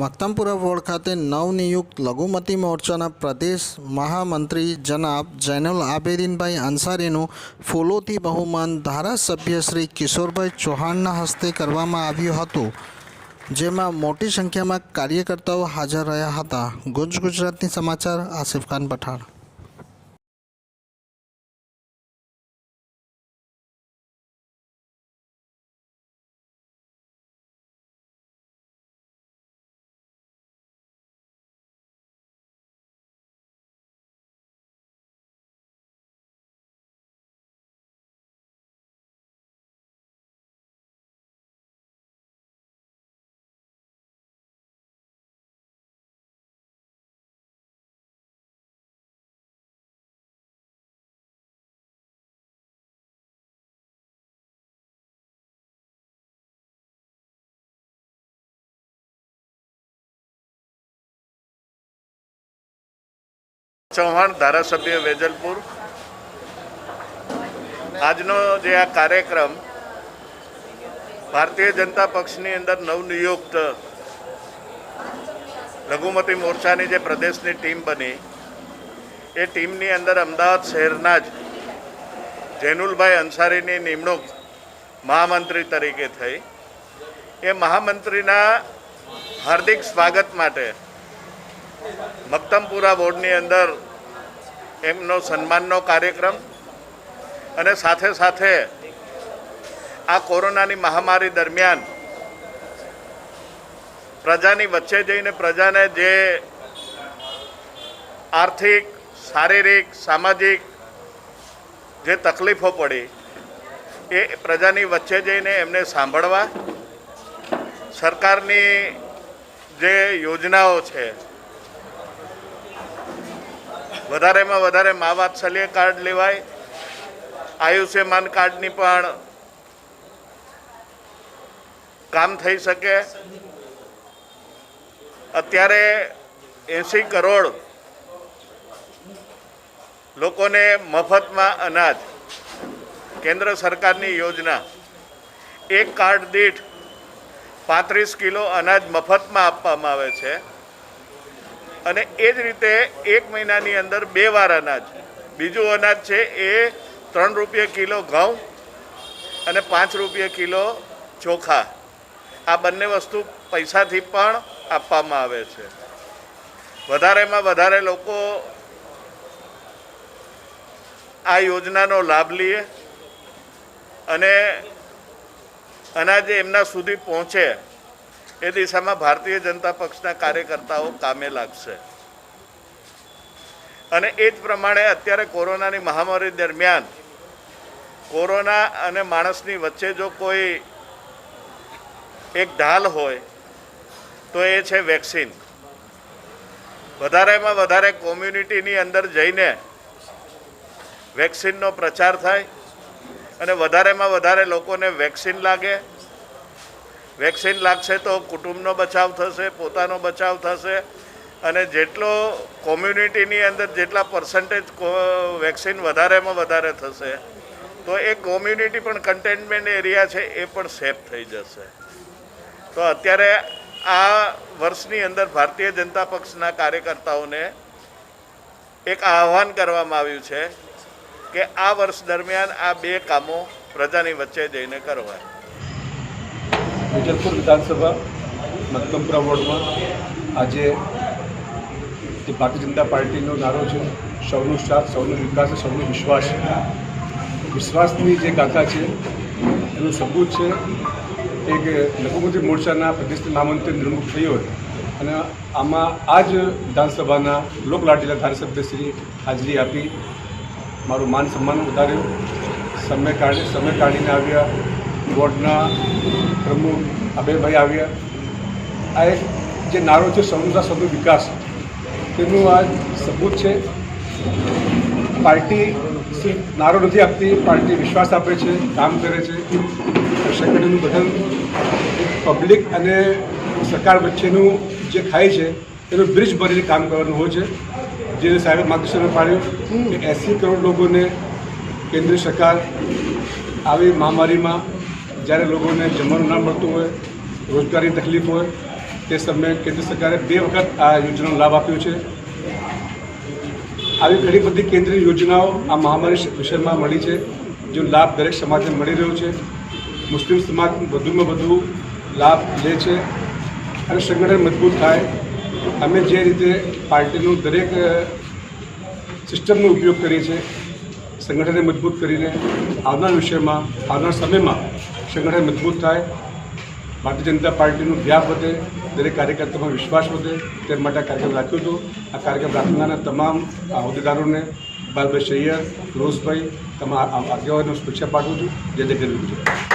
Maktampura ward ખાતે નવનિયુક્ત લઘુમતી મોરચાના પ્રદેશ મહામંત્રી જનાબ જૈનુલ આબેદીનભાઈ અંસારીનું ફૂલોથી બહુમાન ધારાસભ્ય શ્રી કિશોરભાઈ ચૌહાણના હસ્તે કરવામાં આવ્યું હતું, જેમાં મોટી સંખ્યામાં કાર્યકર્તાઓ હાજર રહ્યા હતા. ગુજ ગુજરાતની સમાચાર આસિફ ખાન પઠાણ. ચૌહાણ ધારાસભ્ય વેજલપુર. આજનો જે આ કાર્યક્રમ ભારતીય જનતા પક્ષની અંદર નવનિયુક્ત લઘુમતી મોરચાની જે પ્રદેશની ટીમ બની, એ ટીમની અંદર અમદાવાદ શહેરના જ જૈનુલભાઈ અંસારીની નિમણૂક મહામંત્રી તરીકે થઈ. એ મહામંત્રીના હાર્દિક સ્વાગત માટે મક્તમપુરા બોર્ડની અંદર એમનો સન્માનનો કાર્યક્રમ અને સાથે સાથે આ કોરોનાની મહામારી દરમિયાન પ્રજાની વચ્ચે જઈને પ્રજાને જે આર્થિક, શારીરિક, સામાજિક જે તકલીફો પડી, એ પ્રજાની વચ્ચે જઈને એમને સાંભળવા, સરકારની જે યોજનાઓ છે વધારેમાં વધારે મા વાત્સલ્ય કાર્ડ લેવાય આયુષ્યમાન કાર્ડની પણ કામ થઈ શકે. અત્યારે એંસી કરોડ લોકોને મફતમાં અનાજ કેન્દ્ર સરકારની યોજના. એક કાર્ડ દીઠ પાંત્રીસ કિલો અનાજ મફતમાં આપવામાં આવે છે. અને એ જ રીતે એક મહિનાની અંદર બે વાર અનાજ. બીજું અનાજ છે એ ત્રણ રૂપિયા કિલો ઘઉં અને પાંચ રૂપિયા કિલો ચોખા. આ બંને વસ્તુ પૈસાથી પણ આપવામાં આવે છે. વધારેમાં વધારે લોકો આ યોજનાનો લાભ લઈએ અને અનાજ એમના સુધી પહોંચે. એ દિશામાં ભારતીય જનતા પક્ષના કાર્યકર્તાઓ કામે લાગશે. અને એ જ પ્રમાણે અત્યારે કોરોનાની મહામારી દરમિયાન કોરોના અને માણસની વચ્ચે જો કોઈ એક ઢાલ હોય, તો એ છે વેક્સિન. વધારેમાં વધારે કોમ્યુનિટીની અંદર જઈને વેક્સિનનો પ્રચાર થાય અને વધારેમાં વધારે લોકોને વેક્સિન લાગે. વેક્સિન લાગશે તો કુટુંબનો બચાવ થશે, પોતાનો બચાવ થશે. અને જેટલો કોમ્યુનિટીની અંદર જેટલા પર્સન્ટેજ વેક્સિન વધારેમાં વધારે થશે, તો એ કોમ્યુનિટી પણ કન્ટેનમેન્ટ એરિયા છે એ પણ સેફ થઈ જશે. તો અત્યારે આ વર્ષની અંદર ભારતીય જનતા પક્ષના કાર્યકર્તાઓને એક આહ્વાન કરવામાં આવ્યું છે કે આ વર્ષ દરમિયાન આ બે કામો પ્રજાની વચ્ચે જઈને કરવા વિજલપુર વિધાનસભા મક્તમપુરા વોર્ડમાં આજે જે ભારતીય જનતા પાર્ટીનો નારો છે, સૌનો સાથ, સૌનો વિકાસ, સૌનો વિશ્વાસ. વિશ્વાસની જે ગાથા છે, એનું સબૂત છે કે લઘુમતી મોરચાના પ્રદેશના મહામંત્રી નિમણૂક થઈ અને આમાં આ જ વિધાનસભાના લોકલાટીના ધારાસભ્ય શ્રી હાજરી આપી મારું માન સન્માન વધાર્યું. સમય કાઢી, સમય કાઢીને આવ્યા વોર્ડના પ્રમુખ અભયભાઈ આવ્યા. આ એક જે નારો છે સૌનું સૌનો વિકાસ, તેનું આ સબૂત છે. પાર્ટી નારો નથી આપતી, પાર્ટી વિશ્વાસ આપે છે, કામ કરે છે. સંગઠનનું ગઠન પબ્લિક અને સરકાર વચ્ચેનું જે ખાય છે, એનું બ્રિજ ભરીને કામ કરવાનું હોય છે. જે સાહેબે માર્ગદર્શન પાડ્યું કે એંસી કરોડ લોકોને કેન્દ્ર સરકાર આવી મહામારીમાં જ્યારે લોકોને જમવાનું ના મળતું હોય રોજગારી તકલીફ હોય, તે સમયે કેન્દ્ર સરકારે બે વખત આ યોજનાનો લાભ આપ્યો છે. આવી ઘણી બધી કેન્દ્રીય યોજનાઓ આ મહામારી વિષયમાં મળી છે, જો લાભ દરેક સમાજને મળી રહ્યો છે. મુસ્લિમ સમાજ વધુમાં વધુ લાભ લે છે અને સંગઠન મજબૂત થાય. અમે જે રીતે પાર્ટીનું દરેક સિસ્ટમનો ઉપયોગ કરીએ છીએ, સંગઠનને મજબૂત કરીને આવનાર વિષયમાં, આવનાર સમયમાં સંગઠન મજબૂત થાય? ભારતીય જનતા પાર્ટીનું વ્યાપ વધે, દરેક કાર્યકર્તામાં વિશ્વાસ વધે, તે માટે આ કાર્યક્રમ રાખ્યો હતો. આ કાર્યક્રમ રાખનારના તમામ હોદ્દેદારોને, બાલભાઈ સૈયદ રોઝભાઈ તમામ આગેવાનો શુભેચ્છા પાઠવું છું. જય જય ગરવી ગુજરાત